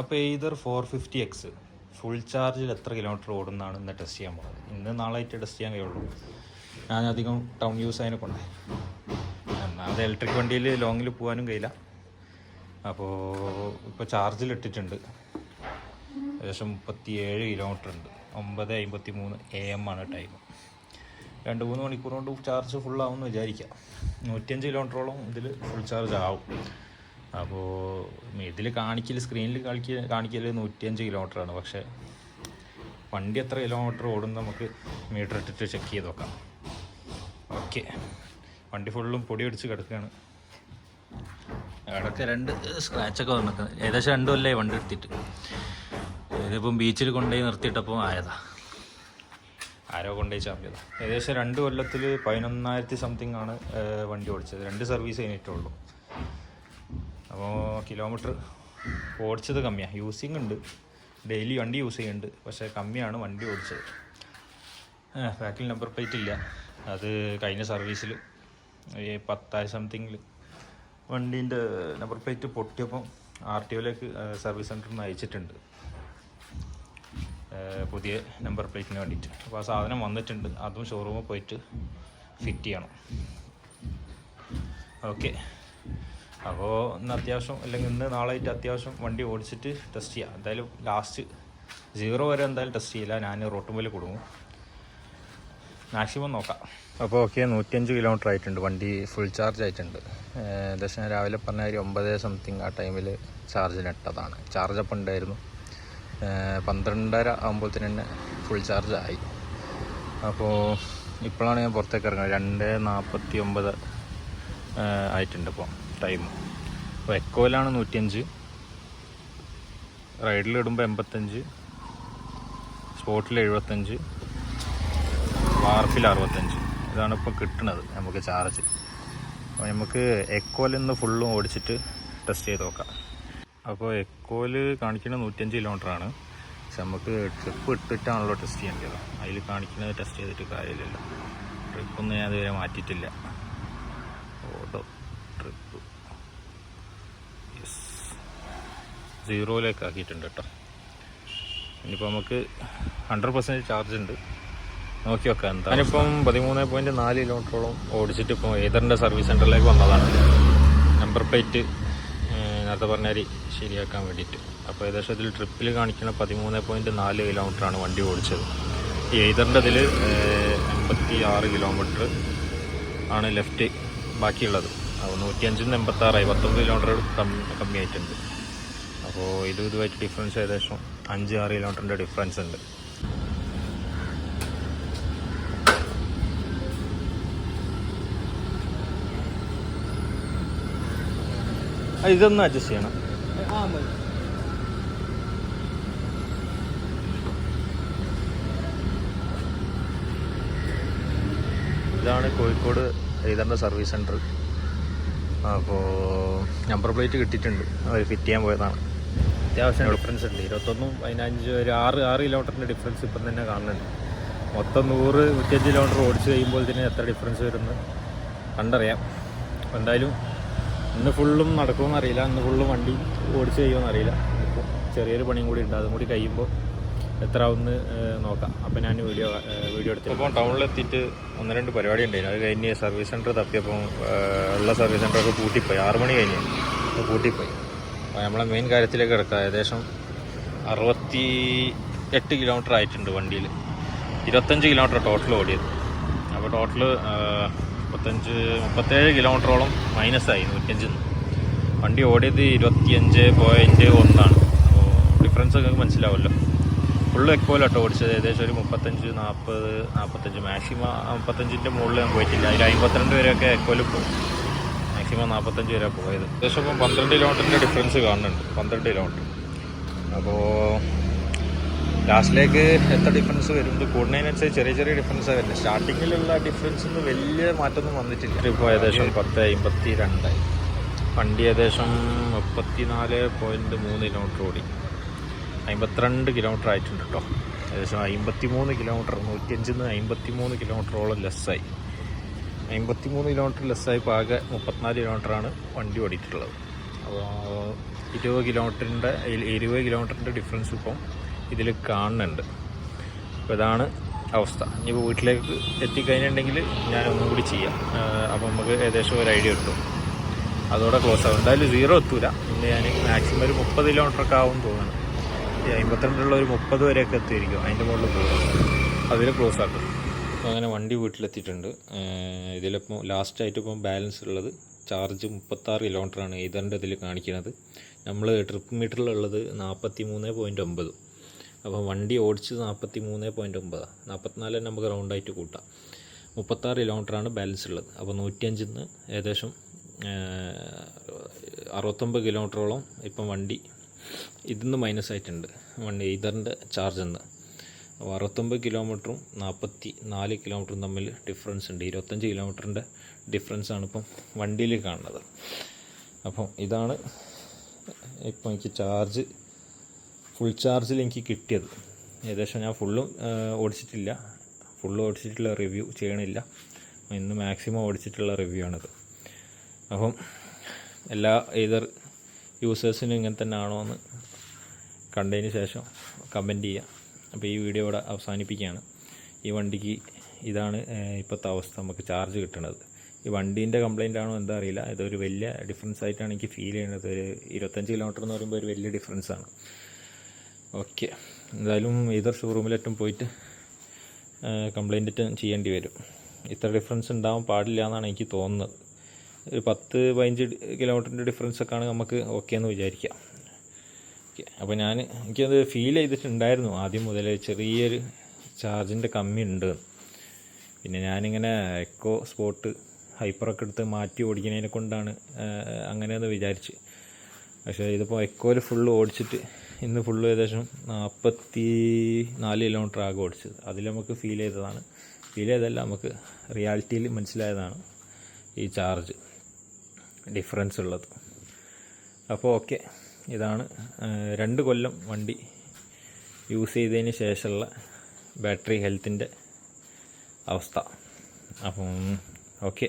അപ്പോൾ Ather four fifty X full ചാർജിൽ എത്ര കിലോമീറ്റർ ഓടുന്നതാണ് ഇന്ന് ടെസ്റ്റ് ചെയ്യാൻ പോകുന്നത് ഇന്ന് നാളായിട്ട് ടെസ്റ്റ് ചെയ്യാൻ കഴിയുള്ളൂ. ഞാൻ അധികം ടൗൺ യൂസ് അതിനെ കൊണ്ടേ ഒന്നാമത് ഇലക്ട്രിക് വണ്ടിയിൽ ലോങ്ങിൽ പോകാനും കഴിയില്ല. അപ്പോൾ ഇപ്പോൾ ചാർജിൽ ഇട്ടിട്ടുണ്ട്. ഏകദേശം മുപ്പത്തി ഏഴ് കിലോമീറ്റർ ഉണ്ട്. ഒമ്പത് അമ്പത്തി മൂന്ന് എ എം ആണ് ടൈം രണ്ട് മൂന്ന് മണിക്കൂർ കൊണ്ട് ചാർജ് ഫുള്ളാവുമെന്ന് വിചാരിക്കാം. നൂറ്റിയഞ്ച് കിലോമീറ്ററോളം ഇതിൽ ഫുൾ ചാർജ് ആവും. അപ്പോൾ ഇതിൽ കാണിക്കൽ സ്ക്രീനിൽ കാണിക്ക കാണിക്കൽ നൂറ്റിയഞ്ച് കിലോമീറ്ററാണ് പക്ഷേ വണ്ടി എത്ര കിലോമീറ്റർ ഓടും നമുക്ക് മീറ്റർ ഇട്ടിട്ട് ചെക്ക് ചെയ്ത് നോക്കാം. ഓക്കെ വണ്ടി ഫുള്ളും പൊടി അടിച്ച് കിടക്കുകയാണ്. അവിടെയൊക്കെ രണ്ട് സ്ക്രാച്ചൊക്കെ വന്നിട്ടുണ്ട് ഏകദേശം രണ്ടു കൊല്ലേ വണ്ടി എടുത്തിട്ട്. ഇതിപ്പം ബീച്ചിൽ കൊണ്ടുപോയി നിർത്തിയിട്ടപ്പോൾ ആയതാ. ആരോ കൊണ്ടുപോയി ചാമ്പ്യതാ. ഏകദേശം രണ്ട് കൊല്ലത്തിൽ പതിനൊന്നായിരത്തി സംതിങ് ആണ് വണ്ടി ഓടിച്ചത്. രണ്ട് സർവീസ് കഴിഞ്ഞിട്ടുള്ളൂ അപ്പോൾ കിലോമീറ്റർ ഓടിച്ചത് കമ്മിയാണ് യൂസിങ് ഉണ്ട്. ഡെയിലി വണ്ടി യൂസ് ചെയ്യുന്നുണ്ട്. പക്ഷേ കമ്മിയാണ് വണ്ടി ഓടിച്ചത്. ബാക്കിൽ നമ്പർ പ്ലേറ്റ് ഇല്ല. അത് കഴിഞ്ഞ സർവീസിൽ ഈ പത്തായിരം സംതിങ്ങിൽ വണ്ടീന്റെ നമ്പർ പ്ലേറ്റ് പൊട്ടിയപ്പം ആർ ടി ഒയിലേക്ക് സർവീസ് സെന്ററിൽ നിന്ന് അയച്ചിട്ടുണ്ട്. പുതിയ നമ്പർ പ്ലേറ്റിന് വേണ്ടിയിട്ട്. അപ്പോൾ ആ സാധനം വന്നിട്ടുണ്ട്. അതും ഷോറൂമിൽ പോയിട്ട് ഫിറ്റ് ചെയ്യണം. ഓക്കെ അപ്പോൾ ഇന്ന് അത്യാവശ്യം അല്ലെങ്കിൽ ഇന്ന് നാളായിട്ട് അത്യാവശ്യം വണ്ടി ഓടിച്ചിട്ട് ടെസ്റ്റ് ചെയ്യാം. എന്തായാലും ലാസ്റ്റ് സീറോ വരെ എന്തായാലും ടെസ്റ്റ് ചെയ്യില്ല. ഞാൻ റോട്ടുമ്പിൽ കൊടുക്കും മാക്സിമം നോക്കാം. അപ്പോൾ ഓക്കെ നൂറ്റിയഞ്ച് കിലോമീറ്റർ ആയിട്ടുണ്ട്. വണ്ടി ഫുൾ ചാർജ് ആയിട്ടുണ്ട്. ഏകദേശം രാവിലെ പറഞ്ഞ ഒരു ഒമ്പത് സംതിങ് ആ ടൈമിൽ ചാർജിന് ഇട്ടതാണ് ചാർജ് അപ്പം ഉണ്ടായിരുന്നു. പന്ത്രണ്ടര ആകുമ്പോഴത്തേന് തന്നെ ഫുൾ ചാർജ് ആയി. അപ്പോൾ ഇപ്പോഴാണ് ഞാൻ പുറത്തേക്ക് ഇറങ്ങുന്നത്. രണ്ട് നാൽപ്പത്തി ഒമ്പത് ആയിട്ടുണ്ട് ഇപ്പോൾ ടൈം അപ്പോൾ എക്കോയിലാണ് നൂറ്റിയഞ്ച്. റൈഡിലിടുമ്പോൾ എൺപത്തഞ്ച് സ്പോട്ടിൽ എഴുപത്തഞ്ച് വാർപ്പിൽ അറുപത്തഞ്ച് ഇതാണ് ഇപ്പോൾ കിട്ടുന്നത് നമുക്ക് ചാർജ്. അപ്പോൾ നമുക്ക് എക്കോയിൽ നിന്ന് ഫുള്ളും ഓടിച്ചിട്ട് ടെസ്റ്റ് ചെയ്ത് നോക്കാം. അപ്പോൾ എക്കോയിൽ കാണിക്കുന്നത് നൂറ്റഞ്ച് കിലോമീറ്റർ ആണ്. പക്ഷെ നമുക്ക് ട്രിപ്പ് ഇട്ടിട്ടാണല്ലോ ടെസ്റ്റ് ചെയ്യേണ്ടത്. അതിൽ കാണിക്കുന്നത് ടെസ്റ്റ് ചെയ്തിട്ട് കാര്യമില്ലല്ലോ. ട്രിപ്പൊന്നും ഞാൻ ഇതുവരെ മാറ്റിയിട്ടില്ല. ഓട്ടോ. ട്രിപ്പ് യെസ് സീറോയിലേക്ക് ആക്കിയിട്ടുണ്ട് കേട്ടോ. ഇനിയിപ്പോൾ നമുക്ക് ഹൺഡ്രഡ് പെർസെന്റ് ചാർജ് ഉണ്ട്. നോക്കി വെക്കാം എന്താ ഞാനിപ്പം പതിമൂന്ന് പോയിന്റ് നാല് കിലോമീറ്ററോളം ഓടിച്ചിട്ട് ഇപ്പോൾ ഏതറിന്റെ സർവീസ് സെന്ററിലേക്ക് വന്നതാണ്. നമ്പർ പ്ലേറ്റ് നേരത്തെ പറഞ്ഞാൽ ശരിയാക്കാൻ വേണ്ടിയിട്ട്. അപ്പോൾ ഏകദേശം ഇതിൽ ട്രിപ്പിൽ കാണിക്കുന്ന പതിമൂന്ന് പോയിന്റ് നാല് കിലോമീറ്ററാണ് വണ്ടി ഓടിച്ചത്. ഈ ഏതറിന്റെ ഇതിൽ എൺപത്തി ആറ് കിലോമീറ്റർ ആണ് ലെഫ്റ്റ് ബാക്കിയുള്ളത്. അപ്പോൾ നിന്ന് എൺപത്താറായി പത്തൊമ്പത് കിലോമീറ്റർ കമ്മി കമ്മിയായിട്ടുണ്ട്. അപ്പോൾ ഇത് ഇതുമായിട്ട് ഡിഫറൻസ് ഏകദേശം അഞ്ച് ആറ് കിലോമീറ്ററിന്റെ ഡിഫറൻസ് ഉണ്ട്. ഇതൊന്ന് അഡ്ജസ്റ്റ് ചെയ്യണം. ഇതാണ് കോഴിക്കോട് എഴുതേണ്ട സർവീസ് സെന്റർ അപ്പോൾ നമ്പർ പ്ലേറ്റ് കിട്ടിയിട്ടുണ്ട്. അവർ ഫിറ്റ് ചെയ്യാൻ പോയതാണ്. അത്യാവശ്യം ഡിഫറൻസ് ഉണ്ട്. ഇരുപത്തൊന്നും പതിനഞ്ച് ഒരു ആറ് ആറ് കിലോമീറ്ററിന്റെ ഡിഫറൻസ് ഇപ്പം തന്നെ കാണുന്നുണ്ട്. മൊത്തം നൂറ് നൂറ്റഞ്ച് കിലോമീറ്റർ ഓടിച്ച് കഴിയുമ്പോൾ തന്നെ എത്ര ഡിഫറൻസ് വരുന്നു കണ്ടറിയാം. എന്തായാലും ഇന്ന് ഫുള്ളും നടക്കുമെന്നറിയില്ല ഇന്ന് ഫുള്ളും വണ്ടി ഓടിച്ച് കഴിയുമെന്നറിയില്ല ഇപ്പോൾ ചെറിയൊരു പണിയും കൂടി ഉണ്ട്. അതും കൂടി കഴിയുമ്പോൾ എത്ര ഒന്ന് നോക്കാം. അപ്പം ഞാൻ വീഡിയോ വീഡിയോ എടുത്തു അപ്പോൾ ടൗണിലെത്തിയിട്ട് ഒന്ന് രണ്ട് പരിപാടി ഉണ്ടായിരുന്നു. അത് കഴിഞ്ഞ് സർവീസ് സെന്റർ തപ്പിയപ്പോൾ ഏഹ്, ഉള്ള സർവീസ് സെന്ററൊക്കെ പൂട്ടിപ്പോയി. ആറ് മണി കഴിഞ്ഞ് അപ്പോൾ പൂട്ടിപ്പോയി. അപ്പോൾ നമ്മളെ മെയിൻ കാര്യത്തിലേക്ക് കിടക്കുക ഏകദേശം അറുപത്തി എട്ട് കിലോമീറ്റർ ആയിട്ടുണ്ട് വണ്ടിയിൽ ഇരുപത്തഞ്ച് കിലോമീറ്റർ ടോട്ടൽ ഓടിയത്. അപ്പോൾ ടോട്ടൽ മുപ്പത്തഞ്ച് മുപ്പത്തേഴ് കിലോമീറ്ററോളം മൈനസായി നൂറ്റഞ്ചിൽ നിന്ന്. വണ്ടി ഓടിയത് ഇരുപത്തിയഞ്ച് പോയിന്റ് ഒന്നാണ്. അപ്പോൾ ഡിഫറൻസ് നിങ്ങൾക്ക് മനസ്സിലാവുമല്ലോ ഫുള്ള് എക്കോയിലാട്ടോ ഓടിച്ചത്. ഏകദേശം ഒരു മുപ്പത്തഞ്ച് നാൽപ്പത് നാൽപ്പത്തഞ്ച് മാക്സിമം മുപ്പത്തഞ്ചിന്റെ മുകളിൽ ഞാൻ പോയിട്ടില്ല. അതിൽ അമ്പത്തിരണ്ട് വരെയൊക്കെ എക്കോയിൽ പോയി. മാക്സിമം നാൽപ്പത്തഞ്ച് വരെ പോയത്. ഏകദേശം ഇപ്പം പന്ത്രണ്ട് കിലോമീറ്ററിന്റെ ഡിഫറൻസ് കാണുന്നുണ്ട്. പന്ത്രണ്ട് കിലോമീറ്റർ അപ്പോൾ ലാസ്റ്റിലേക്ക് എത്ര ഡിഫറൻസ് വരും? ഇത് കൂടുന്നതിനനുസരിച്ച് ചെറിയ ചെറിയ ഡിഫറൻസ് വരുന്നത് സ്റ്റാർട്ടിങ്ങിലുള്ള ഡിഫറൻസിന് വലിയ മാറ്റമൊന്നും വന്നിട്ടില്ല. ഇപ്പോൾ ഏകദേശം പത്ത് അമ്പത്തി രണ്ടായി വണ്ടി ഏകദേശം മുപ്പത്തി നാല് പോയിന്റ് മൂന്ന് കിലോമീറ്റർ ഓടി. അമ്പത്തിരണ്ട് കിലോമീറ്റർ ആയിട്ടുണ്ട് കേട്ടോ ഏകദേശം അമ്പത്തി മൂന്ന് കിലോമീറ്റർ നൂറ്റിയഞ്ചിൽ നിന്ന് അമ്പത്തി മൂന്ന് കിലോമീറ്ററോളം ലെസ്സായി അമ്പത്തി മൂന്ന് കിലോമീറ്റർ ലെസ്സായി പാകെ മുപ്പത്തിനാല് കിലോമീറ്ററാണ് വണ്ടി ഓടിയിട്ടുള്ളത്. അപ്പോൾ ഇരുപത് കിലോമീറ്ററിന്റെ ഇരുപത് കിലോമീറ്ററിന്റെ ഡിഫറൻസ് ഇപ്പം ഇതിൽ കാണുന്നുണ്ട്. അപ്പോൾ ഇതാണ് അവസ്ഥ. ഇനിയിപ്പോൾ വീട്ടിലേക്ക് എത്തിക്കഴിഞ്ഞിട്ടുണ്ടെങ്കിൽ ഞാൻ ഒന്നും കൂടി ചെയ്യാം. അപ്പോൾ നമുക്ക് ഏകദേശം ഒരു ഐഡിയ കിട്ടും. അതോടെ ക്ലോസ് ആവും. എന്തായാലും സീറോ എത്തൂല. ഇന്ന് ഞാൻ മാക്സിമം ഒരു മുപ്പത് കിലോമീറ്ററൊക്കെ ആവും തോന്നുന്നു. അമ്പത്തിരണ്ടുള്ള ഒരു മുപ്പത് വരെയൊക്കെ എത്തിയിരിക്കും. അതിന്റെ മുകളിൽ പോകും അതിൽ ക്ലോസ് ആക്കും. അപ്പോൾ അങ്ങനെ വണ്ടി വീട്ടിലെത്തിയിട്ടുണ്ട്. ഇതിലിപ്പോൾ ലാസ്റ്റായിട്ട് ഇപ്പം ബാലൻസ് ഉള്ളത് ചാർജ് മുപ്പത്താറ് കിലോമീറ്ററാണ് ഏതാണ്ട് ഇതിൽ കാണിക്കുന്നത്. നമ്മൾ ട്രിപ്പ് മീറ്ററിലുള്ളത് നാൽപ്പത്തി മൂന്ന് പോയിന്റ് ഒമ്പത്. അപ്പോൾ വണ്ടി ഓടിച്ചത് നാൽപ്പത്തി മൂന്ന് പോയിന്റ് ഒമ്പതാണ് നാൽപ്പത്തിനാല് നമുക്ക് റൗണ്ടായിട്ട് കൂട്ടാം. മുപ്പത്താറ് കിലോമീറ്ററാണ് ബാലൻസ് ഉള്ളത്. അപ്പോൾ നൂറ്റിയഞ്ചിൽ നിന്ന് ഏകദേശം അറുപത്തൊമ്പത് കിലോമീറ്ററോളം ഇപ്പം വണ്ടി ഇതിന്ന് മൈനസ് ആയിട്ടുണ്ട്. വണ്ടി ഇതറിന്റെ ചാർജ് എന്ന് അപ്പോൾ അറുപത്തൊമ്പത് കിലോമീറ്ററും നാൽപ്പത്തി നാല് കിലോമീറ്ററും തമ്മിൽ ഡിഫറൻസ് ഉണ്ട്. ഇരുപത്തഞ്ച് കിലോമീറ്ററിന്റെ ഡിഫറൻസ് ആണ് ഇപ്പം വണ്ടിയിൽ കാണുന്നത്. അപ്പം ഇതാണ് ഇപ്പം എനിക്ക് ചാർജ് ഫുൾ ചാർജിൽ എനിക്ക് കിട്ടിയത്. ഏകദേശം ഞാൻ ഫുള്ളും ഓടിച്ചിട്ടില്ല. ഫുള്ള് ഓടിച്ചിട്ടുള്ള റിവ്യൂ ചെയ്യണില്ല. ഇന്ന് മാക്സിമം ഓടിച്ചിട്ടുള്ള റിവ്യൂ ആണിത്. അപ്പം എല്ലാ ഏതർ യൂസേഴ്സിനും ഇങ്ങനെ തന്നെ ആണോ എന്ന് കണ്ടതിന് ശേഷം കമന്റ് ചെയ്യുക അപ്പോൾ ഈ വീഡിയോ ഇവിടെ അവസാനിപ്പിക്കുകയാണ്. ഈ വണ്ടിക്ക് ഇതാണ് ഇപ്പോഴത്തെ അവസ്ഥ നമുക്ക് ചാർജ് കിട്ടുന്നത് ഈ വണ്ടീന്റെ കംപ്ലൈന്റ് ആണോ എന്താ അറിയില്ല. ഇതൊരു വലിയ ഡിഫറൻസ് ആയിട്ടാണ് എനിക്ക് ഫീൽ ചെയ്യുന്നത്. ഒരു ഇരുപത്തഞ്ച് കിലോമീറ്റർ എന്ന് പറയുമ്പോൾ ഒരു വലിയ ഡിഫറൻസ് ആണ്. ഓക്കെ എന്തായാലും ഇതർ ഷോറൂമിലേറ്റും പോയിട്ട് കംപ്ലൈന്റ് ചെയ്യേണ്ടി വരും. ഇത്ര ഡിഫറൻസ് ഉണ്ടാവാൻ പാടില്ല എന്നാണ് എനിക്ക് തോന്നുന്നത്. ഒരു പത്ത് പതിനഞ്ച് കിലോമീറ്ററിന്റെ ഡിഫറൻസ് ഒക്കെ ആണെങ്കിൽ നമുക്ക് ഓക്കെ എന്ന് വിചാരിക്കാം ഓക്കെ അപ്പോൾ ഞാൻ എനിക്കത് ഫീൽ ചെയ്തിട്ടുണ്ടായിരുന്നു ആദ്യം മുതലേ ചെറിയൊരു ചാർജിന്റെ കമ്മി ഉണ്ട്. പിന്നെ ഞാനിങ്ങനെ എക്കോ സ്പോട്ട് ഹൈപ്പറൊക്കെ എടുത്ത് മാറ്റി ഓടിക്കുന്നതിനെ കൊണ്ടാണ് അങ്ങനെയെന്ന് വിചാരിച്ച്. പക്ഷേ ഇതിപ്പോൾ എക്കോയിൽ ഫുള്ള് ഓടിച്ചിട്ട് ഇന്ന് ഫുള്ള് ഏകദേശം നാൽപ്പത്തി നാല് കിലോമീറ്റർ ആകെ ഓടിച്ചത്. അതിൽ നമുക്ക് ഫീൽ ചെയ്തതാണ്. ഫീൽ ചെയ്തല്ല നമുക്ക് റിയാലിറ്റിയിൽ മനസ്സിലായതാണ് ഈ ചാർജ് ഡിഫറൻസ് ഉള്ളത് അപ്പോൾ ഓക്കെ. ഇതാണ് രണ്ട് കൊല്ലം വണ്ടി യൂസ് ചെയ്തതിന് ശേഷമുള്ള ബാറ്ററി ഹെൽത്തിന്റെ അവസ്ഥ. അപ്പം ഓക്കെ.